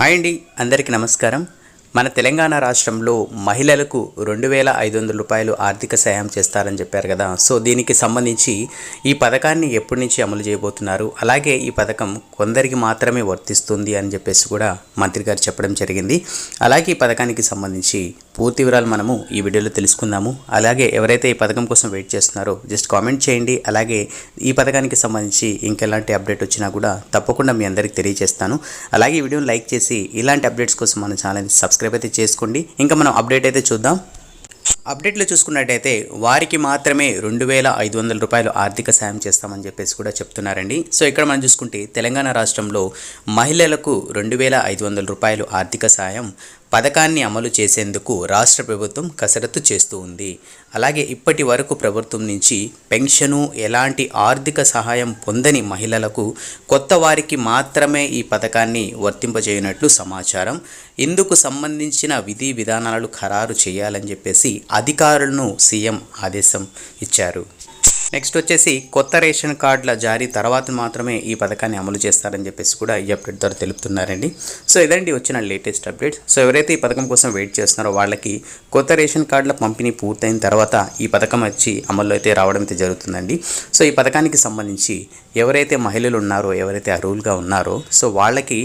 Hi అండి అందరికీ నమస్కారం. మన తెలంగాణ రాష్ట్రంలో మహిళలకు రెండు వేల ఐదు వందల రూపాయలు ఆర్థిక సాయం చేస్తారని చెప్పారు కదా. సో దీనికి సంబంధించి ఈ పథకాన్ని ఎప్పటి నుంచి అమలు చేయబోతున్నారు? అలాగే ఈ పథకం కొందరికి మాత్రమే వర్తిస్తుంది అని చెప్పేసి కూడా మంత్రి గారు చెప్పడం జరిగింది. అలాగే ఈ పథకానికి సంబంధించి పూర్తి వివరాలు మనము ఈ వీడియోలో తెలుసుకుందాము. అలాగే ఎవరైతే ఈ పథకం కోసం వెయిట్ చేస్తున్నారో జస్ట్ కామెంట్ చేయండి. అలాగే ఈ పథకానికి సంబంధించి ఇంకెలాంటి అప్డేట్ వచ్చినా కూడా తప్పకుండా మీ అందరికి తెలియజేస్తాను. అలాగే ఈ వీడియోని లైక్ చేసి ఇలాంటి అప్డేట్స్ కోసం మన ఛానల్ని సబ్స్క్రైబ్ అయితే చేసుకోండి. ఇంకా మనం అప్డేట్ అయితే చూద్దాం. అప్డేట్లో చూసుకున్నట్టయితే వారికి మాత్రమే రెండు వేల ఐదు వందల రూపాయలు ఆర్థిక సాయం చేస్తామని చెప్పేసి కూడా చెప్తున్నారండి. సో ఇక్కడ మనం చూసుకుంటే తెలంగాణ రాష్ట్రంలో మహిళలకు రెండు వేల ఐదు వందల రూపాయలు ఆర్థిక సాయం పథకాన్ని అమలు చేసేందుకు రాష్ట్ర ప్రభుత్వం కసరత్తు చేస్తూ ఉంది. అలాగే ఇప్పటి వరకు ప్రభుత్వం నుంచి పెన్షను ఎలాంటి ఆర్థిక సహాయం పొందని మహిళలకు కొత్త వారికి మాత్రమే ఈ పథకాన్ని వర్తింపజేయనట్లు సమాచారం. ఇందుకు సంబంధించిన విధి విధానాలు ఖరారు చేయాలని చెప్పేసి అధికారులను సీఎం ఆదేశం ఇచ్చారు. నెక్స్ట్ వచ్చేసి కొత్త రేషన్ కార్డుల జారీ తర్వాత మాత్రమే ఈ పథకాన్ని అమలు చేస్తారని చెప్పేసి కూడా ఈ అప్డేట్ ద్వారా తెలుపుతున్నారండి. సో ఇదండి వచ్చిన లేటెస్ట్ అప్డేట్. సో ఎవరైతే ఈ పథకం కోసం వెయిట్ చేస్తున్నారో వాళ్ళకి కొత్త రేషన్ కార్డుల పంపిణీ పూర్తయిన తర్వాత ఈ పథకం వచ్చి అమల్లో అయితే రావడం అయితే జరుగుతుందండి. సో ఈ పథకానికి సంబంధించి ఎవరైతే మహిళలు ఉన్నారో ఎవరైతే అర్హులుగా ఉన్నారో సో వాళ్ళకి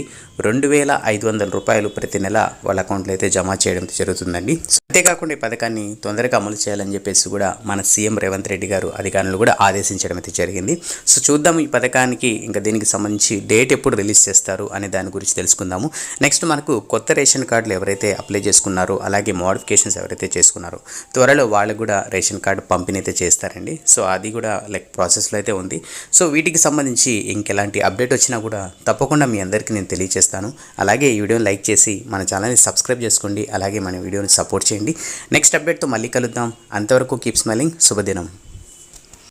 రెండు వేల ఐదు వందల రూపాయలు ప్రతి నెల వాళ్ళ అకౌంట్లో అయితే జమ చేయడం జరుగుతుందండి. అంతేకాకుండా ఈ పథకాన్ని తొందరగా అమలు చేయాలని చెప్పేసి కూడా మన సీఎం రేవంత్ రెడ్డి గారు అధికారులు కూడా ఆదేశించడం అయితే జరిగింది. సో చూద్దాం ఈ పథకానికి ఇంకా దీనికి సంబంధించి డేట్ ఎప్పుడు రిలీజ్ చేస్తారు అనే దాని గురించి తెలుసుకుందాము. నెక్స్ట్ మనకు కొత్త రేషన్ కార్డులు ఎవరైతే అప్లై చేసుకున్నారో అలాగే మోడిఫికేషన్స్ ఎవరైతే చేసుకున్నారో త్వరలో వాళ్ళు కూడా రేషన్ కార్డు పంపిణీ అయితే చేస్తారండి. సో అది కూడా లైక్ ప్రాసెస్లో అయితే ఉంది. సో వీటికి సంబంధించి ఇంకెలాంటి అప్డేట్ వచ్చినా కూడా తప్పకుండా మీ అందరికీ నేను తెలియజేస్తాను అలాగే ఈ వీడియోని లైక్ చేసి మన ఛానల్ని సబ్స్క్రైబ్ చేసుకోండి. అలాగే మన వీడియోని సపోర్ట్ చేయండి. చేయండి. నెక్స్ట్ అప్డేట్తో మళ్ళీ కలుద్దాం. అంతవరకు కీప్ స్మైలింగ్ శుభదినం.